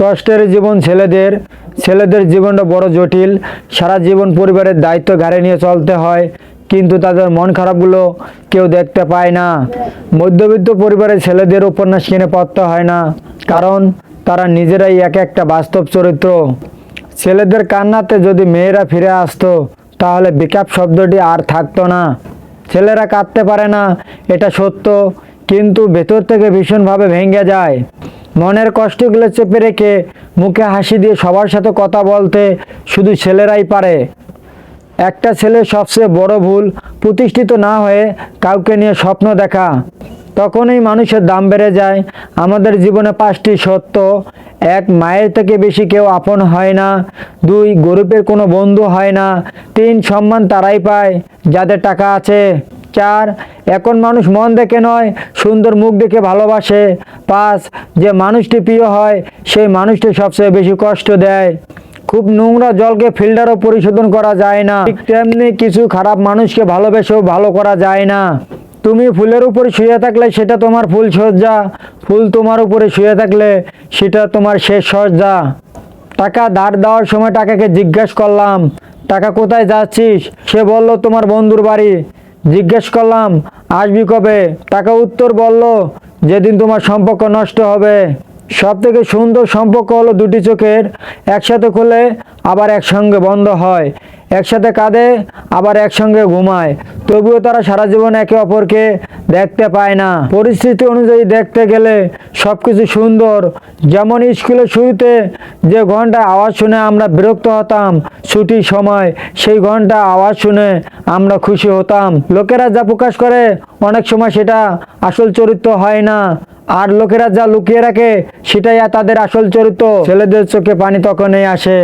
কষ্টের জীবন ছেলেদের ছেলেদের জীবনটা বড় জটিল। সারা জীবন পরিবারের দায়িত্ব ঘাড়ে নিয়ে চলতে হয়, কিন্তু তাদের মন খারাপগুলো কেউ দেখতে পায় না। মধ্যবিত্ত পরিবারের ছেলেদের উপন্যাস কিনে পড়তে হয় না, কারণ তারা নিজেরাই এক একটা বাস্তব চরিত্র। ছেলেদের কান্নাতে যদি মেয়েরা ফিরে আসতো, তাহলে বিকাপ শব্দটি আর থাকতো না। ছেলেরা কাঁদতে পারে না, এটা সত্য, কিন্তু ভেতর থেকে ভীষণভাবে ভেঙে যায়। মনের কষ্টগুলো চেপে রেখে মুখে হাসি দিয়ে সবার সাথে কথা বলতে শুধু ছেলেরাই পারে। একটা ছেলে সবচেয়ে বড় ভুল প্রতিষ্ঠিত না হয়ে কাউকে নিয়ে স্বপ্ন দেখা। তখনই মানুষের দাম বেড়ে যায়। আমাদের জীবনে পাঁচটি সত্য। এক, মায়ের থেকে বেশি কেউ আপন হয় না। দুই গরিবের কোনো বন্ধু হয় না। তিন, সম্মান তারাই পায় যাদের টাকা আছে। চার এখন মানুষ মন দেখে নয়, সুন্দর মুখ দেখে ভালোবাসে। পাঁচ, যে মানুষটি প্রিয় হয়, সেই মানুষটি সবচেয়ে বেশি কষ্ট দেয়। খুব নোংরা জলকে ফিল্টারও পরিশোধন করা যায় না। ঠিক তেমনি কিছু খারাপ মানুষকে ভালোবেসেও ভালো করা যায় না। তুমি ফুলের উপরে শুয়ে থাকলে সেটা তোমার ফুল সজ্জা। ফুল তোমার উপরে শুয়ে থাকলে সেটা তোমার শেষ সজ্জা। টাকা ধার দেওয়ার সময় টাকাকে জিজ্ঞেস করলাম, টাকা কোথায় যাচ্ছিস? সে বলল, তোমার বন্ধুর বাড়ি। জিজ্ঞেস করলাম, আসবি কবে? টাকা উত্তর বলল, যেদিন তোমার সম্পর্ক নষ্ট হবে। সব থেকে সুন্দর সম্পর্ক হলো দুটি চোখের, একসাথে খুলে আবার একসঙ্গে বন্ধ হয়। একসাথে কাঁদে, আবার একসঙ্গে ঘুমায়। তবুও তারা সারা জীবন একে অপরকে দেখতে পায় না। পরিস্থিতি অনুযায়ী দেখতে গেলে সব কিছু সুন্দর। যেমন স্কুলের শুরুতে যে ঘণ্টা আওয়াজ শুনে আমরা বিরক্ত হতাম, ছুটির সময় সেই ঘণ্টা আওয়াজ শুনে আমরা খুশি হতাম। লোকেরা যা প্রকাশ করে, অনেক সময় সেটা আসল চরিত্র হয় না। আর লোকেরা যা লুকিয়ে রাখে, সেটাই তাদের আসল চরিত্র। ছেলেদের চোখে পানি তখনই আসে,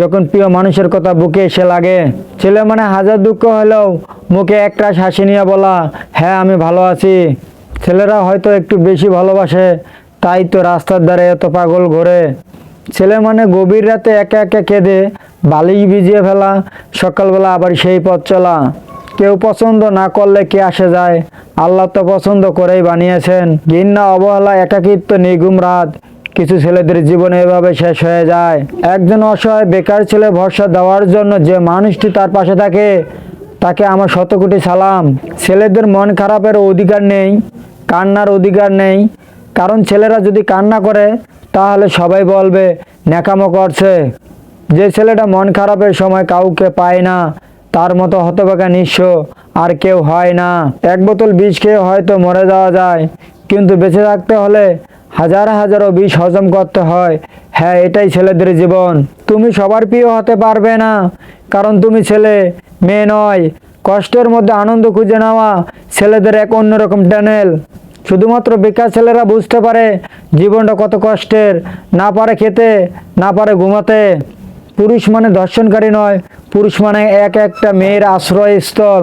যখন প্রিয় মানুষের কথা বুকে এসে লাগে। ছেলে মানে হাজার দুঃখ হলেও মুখে একটা হাসি নিয়ে বলা হ্যাঁ আমি ভালো আছি। ছেলেরা হয়তো একটু বেশি ভালোবাসে, তাই তো রাস্তার ধারে এত পাগল ঘোরে। ছেলে মানে গভীর রাতে একা একা কেঁদে বালিশ ভিজিয়ে ফেলা, সকালবেলা আবার সেই পথ চলা। কেউ পছন্দ না করলে কে আসে যায়? আল্লাহ তো পছন্দ করেই বানিয়েছেন। ঘৃণা, অবহেলা, একাকিত্ব নিগুম রাত কিছু ছেলেদের জীবনে এভাবে শেষ হয়ে যায়। একজন অসহায় বেকার ছেলে ভরসা দেওয়ার জন্য যে মানুষটি তার পাশে থাকে, তাকে আমার শত কোটি সালাম। ছেলেদের মন খারাপের অধিকার নেই, কান্নার অধিকার নেই। কারণ ছেলেরা যদি কান্না করে, তাহলে সবাই বলবে, ন্যাকামো করছে। যে ছেলেটা মন খারাপের সময় কাউকে পায় না তার মতো হতবাকা নিঃস্ব, আর কেউ হয় না। এক বোতল বিষ খেয়ে হয়তো মরে যাওয়া যায়, কিন্তু বেঁচে থাকতে হলে হাজার হাজারও বিষ হজম করতে হয়। হ্যাঁ এটাই ছেলেদের জীবন। তুমি সবার প্রিয় হতে পারবে না, কারণ তুমি ছেলে, মেয়ে নয়। কষ্টের মধ্যে আনন্দ খুঁজে নেওয়া ছেলেদের এক অন্যরকম ট্যানেল শুধুমাত্র বেকার ছেলেরা বুঝতে পারে জীবনটা কত কষ্টের, না পারে খেতে, না পারে ঘুমাতে। পুরুষ মানে ধর্ষণকারী নয় পুরুষ মানে এক একটা মেয়ের আশ্রয়স্থল।